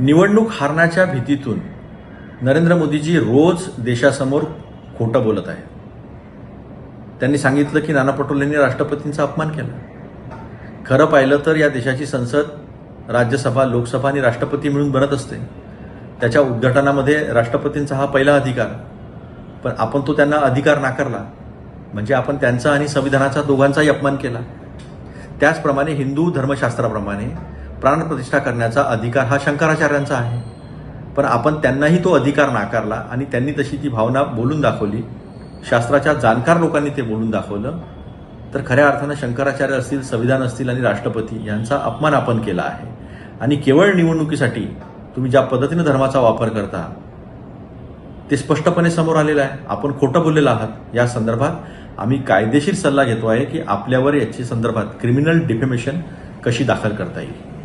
निवडणूक हारण्याच्या भीतीतून नरेंद्र मोदीजी रोज देशासमोर खोटं बोलत आहेत. त्यांनी सांगितलं की नाना पटोलेंनी राष्ट्रपतींचा अपमान केला. खरं पाहिलं तर या देशाची संसद राज्यसभा लोकसभा आणि राष्ट्रपती मिळून बनत असते. त्याच्या उद्घाटनामध्ये राष्ट्रपतींचा हा पहिला अधिकार. पण आपण तो त्यांना अधिकार नाकारला. म्हणजे आपण त्यांचा आणि संविधानाचा दोघांचाही अपमान केला. त्याचप्रमाणे हिंदू धर्मशास्त्राप्रमाणे प्राणप्रतिष्ठा करण्याचा अधिकार हा शंकराचार्यांचा आहे. पण आपण त्यांनाही तो अधिकार नाकारला आणि त्यांनी तशी ती भावना बोलून दाखवली. शास्त्राच्या जाणकार लोकांनी ते बोलून दाखवलं. तर खऱ्या अर्थानं शंकराचार्य असतील संविधान असतील आणि राष्ट्रपती यांचा अपमान आपण केला आहे. आणि केवळ निवडणुकीसाठी तुम्ही ज्या पद्धतीनं धर्माचा वापर करता ते स्पष्टपणे समोर आलेलं आहे. आपण खोटं बोललेलं आहात. या संदर्भात आम्ही कायदेशीर सल्ला घेतो आहे की आपल्यावर याची संदर्भात क्रिमिनल डिफेमेशन कशी दाखल करता येईल.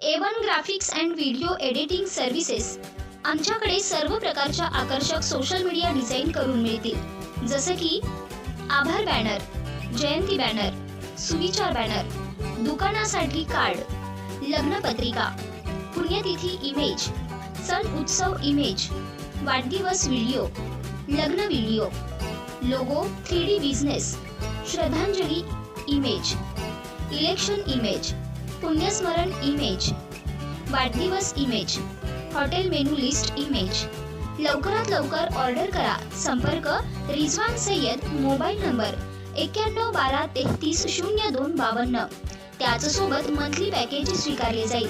A one graphics and video editing services आमच्याकडे सर्व प्रकारच्या आकर्षक सोशल मीडिया डिझाईन करून मिळतील. जसे की आभार बॅनर जयंती बॅनर सुविचार बॅनर दुकानासाठी कार्ड लग्नपत्रिका पुण्यतिथी इमेज सण उत्सव इमेज वाढदिवस व्हिडिओ लग्न video logo three D business श्रद्धांजली इमेज इलेक्शन इमेज पुण्यस्मरण इमेज वाढदिवस image hotel menu list image लवकरात लवकर ऑर्डर करा. संपर्क रिझवान सय्यद मोबाईल नंबर एक्क्याण्णव बारा तेहतीस शून्य दोन बावन्न. त्याचसोबत मंथली पॅकेज स्वीकारले जाईल.